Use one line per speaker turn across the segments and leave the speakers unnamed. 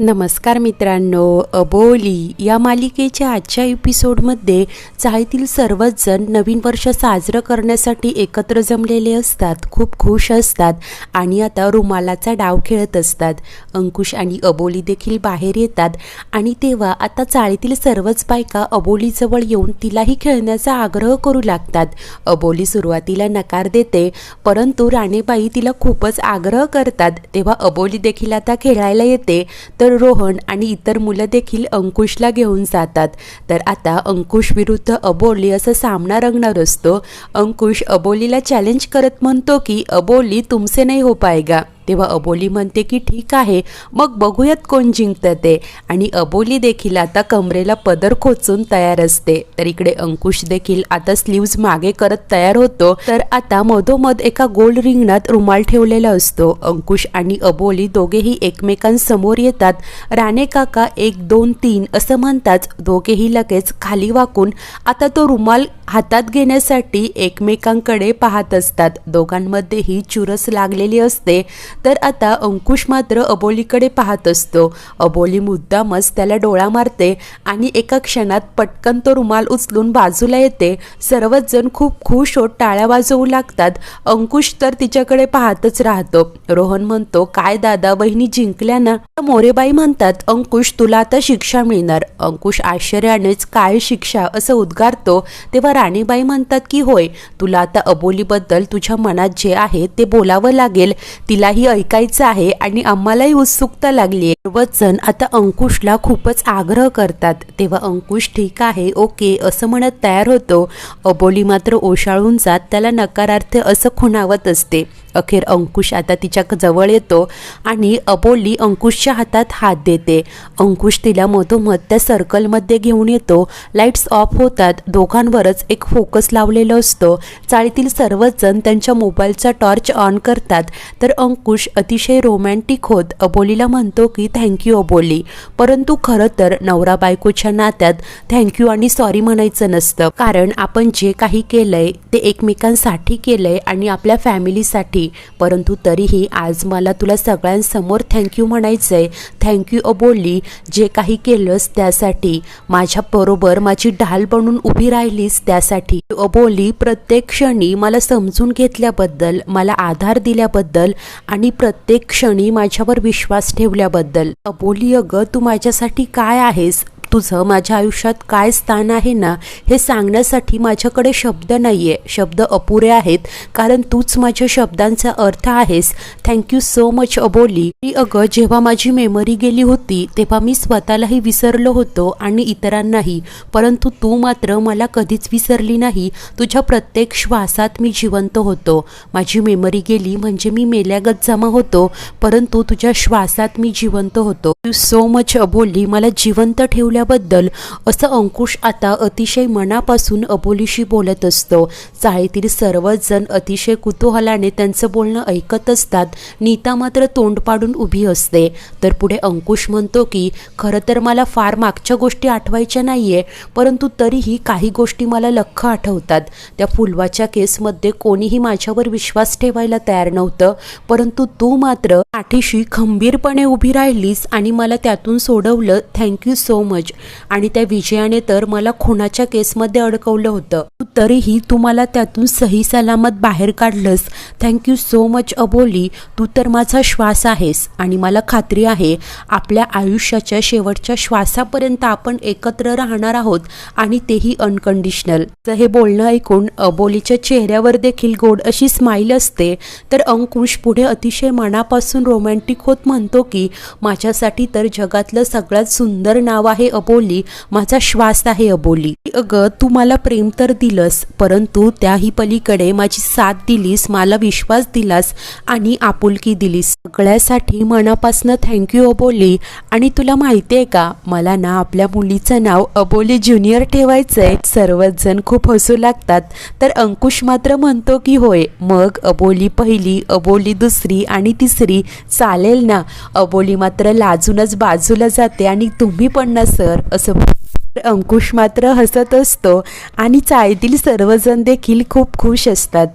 नमस्कार मित्रांनो अबोली या मालिकेच्या आजच्या एपिसोडमध्ये चाळीतील सर्वच जण नवीन वर्ष साजरं करण्यासाठी एकत्र जमलेले असतात खूप खुश असतात आणि आता रुमालाचा डाव खेळत असतात. अंकुश आणि अबोली देखील बाहेर येतात आणि तेव्हा आता चाळीतील सर्वच बायका अबोलीजवळ येऊन तिलाही खेळण्याचा आग्रह करू लागतात. अबोली सुरुवातीला नकार देते परंतु राणेबाई तिला खूपच आग्रह करतात. तेव्हा अबोली देखील आता खेळायला येते तर रोहन आणि इतर मुलं देखील अंकुशला घेऊन जातात. तर आता अंकुश विरुद्ध अबोली असा सामना रंगणार असतो. अंकुश अबोलीला चॅलेंज करत म्हणतो की अबोली तुमसे नाही हो पाएगा तेव्हा अबोली म्हणते की ठीक आहे मग बघूयात कोण जिंकतं ते. आणि अबोली देखील आता कमरेला पदर खोचून तयार असते. तर इकडे अंकुश देखील आता स्लीव्ज मागे करत तयार होतो. तर आता मधोमध एका गोल रिंगणात रुमाल ठेवलेला असतो. अंकुश आणि अबोली दोघेही एकमेकांसमोर येतात. राणे काका एक दोन तीन असं म्हणताच दोघेही लगेच खाली वाकून आता तो रुमाल हातात घेण्यासाठी एकमेकांकडे पाहत असतात. दोघांमध्येही चुरस लागलेली असते. तर आता अंकुश मात्र अबोलीकडे पाहत असतो. अबोली मुद्दामच त्याला डोळा मारते आणि एका क्षणात पटकन तो रुमाल उचलून बाजूला येते. सर्वच जण खूप खुश होत टाळ्या वाजवू लागतात. अंकुश तर तिच्याकडे पाहतच राहतो. रोहन म्हणतो काय दादा बहिणी जिंकल्या ना तर मोरेबाई म्हणतात अंकुश तुला आता शिक्षा मिळणार. अंकुश आश्चर्यानेच काय शिक्षा? असं उद्गारतो. तेव्हा राणीबाई म्हणतात की होय तुला आता अबोलीबद्दल तुझ्या मनात जे आहे ते बोलावं लागेल. तिलाही ऐकायचं आहे आणि आम्हालाही उत्सुकता लागली सर्वच जण आता अंकुशला खूपच आग्रह करतात. तेव्हा अंकुश ठीक आहे ओके असं म्हणत तयार होतो. अबोली मात्र ओशाळून जात त्याला नकारार्थ असं खुणावत असते. अखेर अंकुश आता तिच्या जवळ येतो आणि अबोली अंकुशच्या हातात हात देते. अंकुश तिला मधोमध त्या सर्कलमध्ये घेऊन येतो. लाईट्स ऑफ होतात. दोघांवरच एक फोकस लावलेला असतो. चाळीतील सर्वजण त्यांच्या मोबाईलचा टॉर्च ऑन करतात. तर अंकुश अतिशय रोमॅन्टिक होत अबोलीला म्हणतो की थँक्यू अबोली. परंतु खरं तर नवरा बायकोच्या नात्यात थँक्यू आणि सॉरी म्हणायचं नसतं. कारण आपण जे काही केलंय ते एकमेकांसाठी केलंय आणि आपल्या फॅमिलीसाठी परंतु तरीही आज मला तुला सगळ्यांसमोर थँक्यू म्हणायचं आहे थँक्यू अबोली जे काही केलंस त्यासाठी. माझ्याबरोबर माझी ढाल बनून उभी राहिलीस त्यासाठी. अबोली प्रत्येक क्षणी मला समजून घेतल्याबद्दल मला आधार दिल्याबद्दल आणि प्रत्येक क्षणी माझ्यावर विश्वास ठेवल्याबद्दल. अबोली अगं तू माझ्यासाठी काय आहेस? तुझं माझ्या आयुष्यात काय स्थान आहे ना हे सांगण्यासाठी माझ्याकडे शब्द नाही आहे शब्द अपुरे आहेत कारण तूच माझ्या शब्दांचा अर्थ आहेस. Thank you so much Aboli. मी अगं जेव्हा माझी मेमरी गेली होती तेव्हा मी स्वतःलाही विसरलो होतो आणि इतरांनाही. परंतु तू मात्र मला कधीच विसरली नाही. तुझ्या प्रत्येक श्वासात मी जिवंत होतो. माझी मेमरी गेली म्हणजे मी मेल्यागत जमा होतो परंतु तुझ्या श्वासात मी जिवंत होतो. You so much Aboli. मला जिवंत ठेवलं बद्दल असं अंकुश आता अतिशय मनापासून अबोलीशी बोलत असतो. चाळीतील सर्वच जण अतिशय कुतूहलाने त्यांचं बोलणं ऐकत असतात. नीता मात्र तोंड पाडून उभी असते. तर पुढे अंकुश म्हणतो की खरं तर मला फार मागच्या गोष्टी आठवायच्या नाहीये परंतु तरीही काही गोष्टी मला लख्ख आठवतात. त्या फुलवाच्या केसमध्ये कोणीही माझ्यावर विश्वास ठेवायला तयार नव्हतं परंतु तू मात्र पाठीशी खंबीरपणे उभी राहिलीस आणि मला त्यातून सोडवलं. Thank you so much. आणि त्या विजयाने तर मला खुनाच्या केसमध्ये अडकवलं होतं. तरीही तू मला त्यातून सही सलामत बाहेर काढलंस. Thank you so much Aboli. तू तर माझा श्वास आहेस आणि मला खात्री आहे आपल्या आयुष्याच्या शेवटच्या श्वासापर्यंत आपण एकत्र राहणार आहोत आणि तेही अनकंडिशनल तर हे बोलणं ऐकून अबोलीच्या चेहऱ्यावर देखील गोड अशी स्माईल असते. तर अंकुश पुढे अतिशय मनापासून रोमॅन्टिक होत म्हणतो की माझ्यासाठी तर जगातलं सगळ्यात सुंदर नाव आहे अबोली माझा श्वास आहे अबोली. अगं तू मला प्रेम तर दिलंस परंतु त्याही पलीकडे माझी साथ दिलीस मला विश्वास दिलास आणि आपुलकी दिलीस. सगळ्यासाठी मनापासनं थँक्यू अबोली. आणि तुला माहिती आहे का मला ना आपल्या मुलीचं नाव अबोली ज्युनियर ठेवायचं आहे सर्वच जण खूप हसू लागतात. तर अंकुश मात्र म्हणतो की होय मग अबोली पहिली अबोली दुसरी आणि तिसरी. चालेल ना? अबोली मात्र लाजूनच बाजूला जाते आणि तुम्ही पण ना सर. असं अंकुश मात्र हसत असतो. आणि चाळीतील सर्वजण देखील खूप खुश असतात.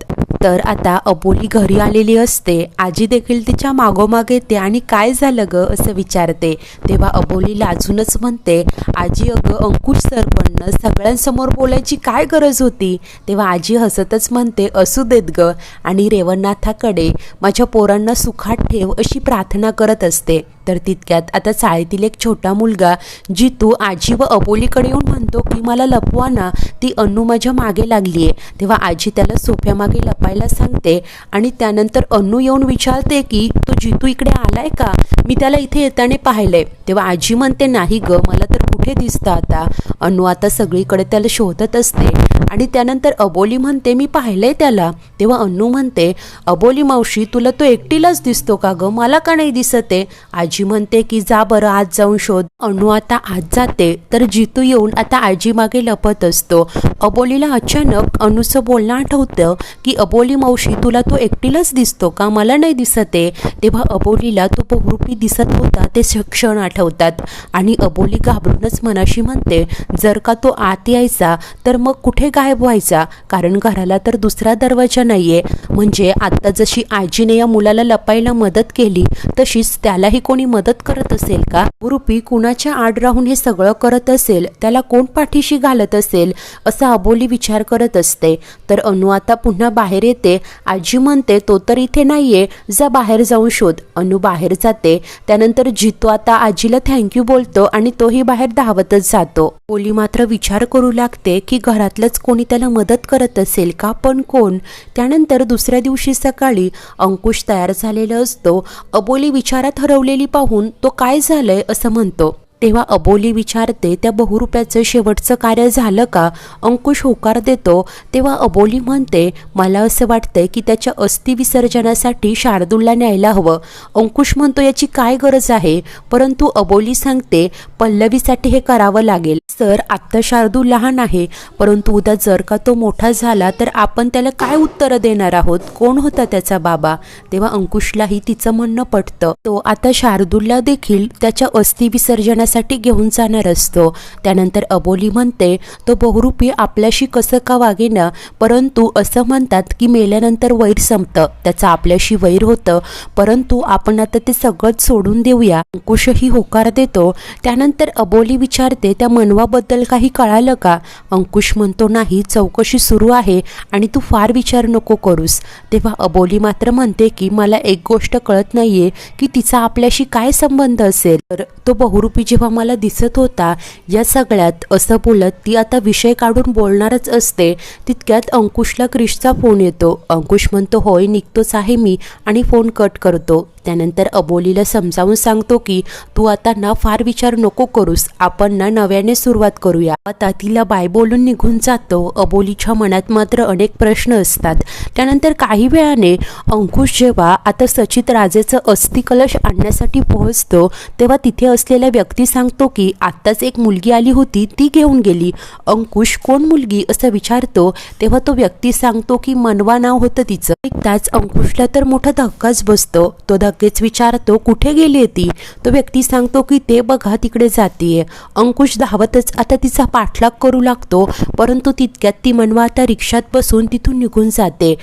तर आता अबोली घरी आलेली असते. आजी देखील तिच्या मागोमाग येते आणि काय झालं ग? असं विचारते. तेव्हा अबोली लाजूनच म्हणते आजी अगं अंकुश सरपणनं सगळ्यांसमोर बोलायची काय गरज होती? तेव्हा आजी हसतच म्हणते असू देत ग. आणि रेवणनाथाकडे माझ्या पोरांना सुखात ठेव अशी प्रार्थना करत असते. तर तितक्यात आता चाळीतील एक छोटा मुलगा जितू आजी व अबोलीकडे येऊन म्हणतो की मला लपवा ना ती अन्नू माझ्या मागे लागली आहे तेव्हा आजी त्याला सोफ्यामागे लपायला सांगते आणि त्यानंतर अन्नू येऊन विचारते की तो जितू इकडे आलाय का? मी त्याला इथे येताना पाहिलंय. तेव्हा आजी म्हणते नाही ग मला तर कुठे दिसतं आता? अन्नू आता सगळीकडे त्याला शोधत असते आणि त्यानंतर अबोली म्हणते मी पाहिलंय त्याला. तेव्हा अन्नू म्हणते अबोली मावशी तुला तो एकटीलाच दिसतो का ग? मला का नाही दिसत आहे? आजी म्हणते की जा बरं आज जाऊन शोध. अनु आता आज जाते तर जितू येऊन आता आजी मागे लपत असतो. अबोलीला अचानक अनुचं बोलणं आठवतं की अबोली मावशी तुला तो एकटीलाच दिसतो का? मला नाही दिसत आहे. तेव्हा अबोलीला तो बहुरूपी दिसत होता ते क्षण आठवतात. आणि अबोली घाबरूनच मनाशी म्हणते जर का तो आत यायचा तर मग कुठे गायब व्हायचा? कारण घराला तर दुसरा दरवाजा नाहीये. म्हणजे आता जशी आजीने या मुलाला लपायला मदत केली तशीच त्यालाही कोणी मदत करत असेल का? रुपी कुणाच्या आड राहून हे सगळं करत असेल त्याला कोण पाठीशी घालत असेल असा अबोली विचार करत असते. तर अनु आता पुन्हा बाहेर येते. आजी म्हणते तो तर इथे नाहीये. जा बाहेर जाऊन शोध. अनु बाहेर जाते. त्यानंतर जितू आता आजीला थँक्यू बोलतो आणि तोही बाहेर धावतच जातो. ओली मात्र विचार करू लागते की घरातलंच कोणी त्याला मदत करत असेल का? पण कोण? त्यानंतर दुसऱ्या दिवशी सकाळी अंकुश तयार झालेला असतो. अबोली विचारात हरवलेली पाहून तो काय झालंय असं म्हणतो. तेव्हा अबोली विचारते त्या बहुरुप्याचं शेवटचं कार्य झालं का? अंकुश होकार देतो. तेव्हा अबोली म्हणते मला असं वाटतंय की त्याच्या अस्थि विसर्जनासाठी शार्दूलला न्यायला हवं. अंकुश म्हणतो याची काय गरज आहे? परंतु अबोली सांगते पल्लवीसाठी हे करावं लागेल. सर आत्ता शार्दूल लहान आहे परंतु उद्या जर का तो मोठा झाला तर आपण त्याला काय उत्तरं देणार आहोत? कोण होता त्याचा बाबा? तेव्हा अंकुशलाही तिचं म्हणणं पटतं. तो आता शार्दूलला देखील त्याच्या अस्थि विसर्जनासाठी घेऊन जाणार असतो. त्यानंतर अबोली म्हणते तो बहुरूपी आपल्याशी कसं का वागेना? परंतु असं म्हणतात की मेल्यानंतर वैर संपतं. त्याचं आपल्याशी वैर होतं. परंतु आपण आता ते सगळंच सोडून देऊया. अंकुशही होकार देतो. त्यानंतर अबोली विचारते त्या मनवाबद्दल काही कळालं का? अंकुश म्हणतो नाही. चौकशी सुरू आहे आणि तू फार विचार नको करूस. तेव्हा अबोली मात्र म्हणते की मला एक गोष्ट कळत नाहीये की तिचा आपल्याशी काय संबंध असेल? तर तो बहुरूपी जेव्हा मला दिसत होता या सगळ्यात असं बोलत ती आता विषय काढून बोलणारच असते तितक्यात अंकुशला क्रिशचा फोन येतो. अंकुश म्हणतो होय निघतोच आहे मी आणि फोन कट करतो. त्यानंतर अबोलीला समजावून सांगतो की तू आता ना फार विचार नको करूस आपण ना नव्याने सुरुवात करूया. आता तिला बाय बोलून निघून जातो. अबोलीच्या मनात मात्र अनेक प्रश्न असतात. त्यानंतर काही वेळाने अंकुश जेव्हा आता सचित राजेचं अस्थिकलश आणण्यासाठी पोहोचतो तेव्हा तिथे असलेल्या व्यक्ती सांगतो की आत्ताच एक मुलगी आली होती ती घेऊन गेली. अंकुश कोण मुलगी? असं विचारतो. तेव्हा तो व्यक्ती सांगतो की मनवा नाव होतं तिचं. एकदाच अंकुशला तर मोठा धक्काच बसतो. तो धक्केच विचारतो कुठे गेली ती? तो व्यक्ती सांगतो की ते बघा तिकडे जातीये. अंकुश धावतच आता तिचा पाठलाग करू लागतो. परंतु तितक्यात ती मनवा आता रिक्षात बसून तिथून निघून जाते.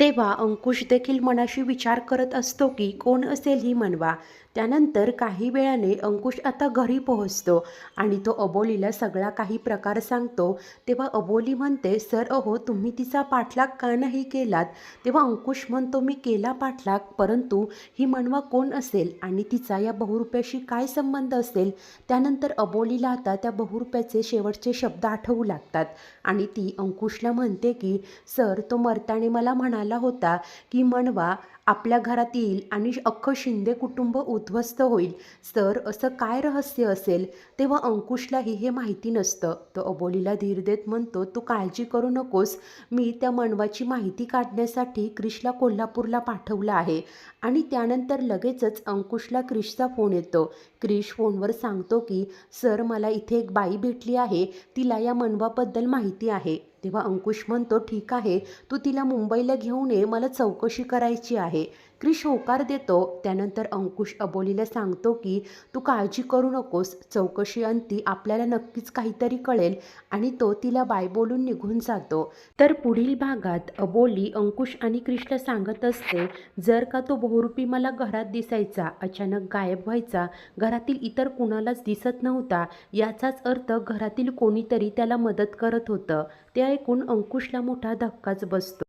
तेव्हा अंकुश देखील मनाशी विचार करत असतो की कोण असेल ही मनवा? त्यानंतर काही वेळाने अंकुश आता घरी पोहोचतो आणि तो अबोलीला सगळा काही प्रकार सांगतो. तेव्हा अबोली म्हणते सर अहो तुम्ही तिचा पाठलाग का नाही केलात? तेव्हा अंकुश म्हणतो मी केला पाठलाग परंतु ही मनवा कोण असेल आणि तिचा या बहुरुप्याशी काय संबंध असेल? त्यानंतर अबोलीला आता त्या बहुरुप्याचे शेवटचे शब्द आठवू लागतात आणि ती अंकुशला म्हणते की सर तो मरताने मला म्हणाला होता की मनवा आपल्या घरात येईल आणि अख्खं शिंदे कुटुंब उद्ध्वस्त होईल. सर असं काय रहस्य असेल? तेव्हा अंकुशलाही हे माहिती नसतं. तो अबोलीला धीर देत म्हणतो तू काळजी करू नकोस. मी त्या मनवाची माहिती काढण्यासाठी क्रिशला कोल्हापूरला पाठवलं आहे. आणि त्यानंतर लगेचच अंकुशला क्रिशचा फोन येतो. क्रिश फोनवर सांगतो की सर मला इथे एक बाई भेटली आहे. तिला या मनवाबद्दल माहिती आहे. तेव्हा अंकुश म्हणतो ठीक आहे तू तिला मुंबईला घेऊन ये मला चौकशी करायची आहे. क्रिश होकार देतो. त्यानंतर अंकुश अबोलीला सांगतो की तू काळजी करू नकोस चौकशी अंती आपल्याला नक्कीच काहीतरी कळेल. आणि तो तिला बाय बोलून निघून जातो. तर पुढील भागात अबोली अंकुश आणि क्रिशला सांगत असते जर का तो बहुरूपी मला घरात दिसायचा अचानक गायब व्हायचा घरातील इतर कुणालाच दिसत नव्हता याचाच अर्थ घरातील कोणीतरी त्याला मदत करत होतं. ते ऐकून अंकुशला मोठा धक्काच बसतो.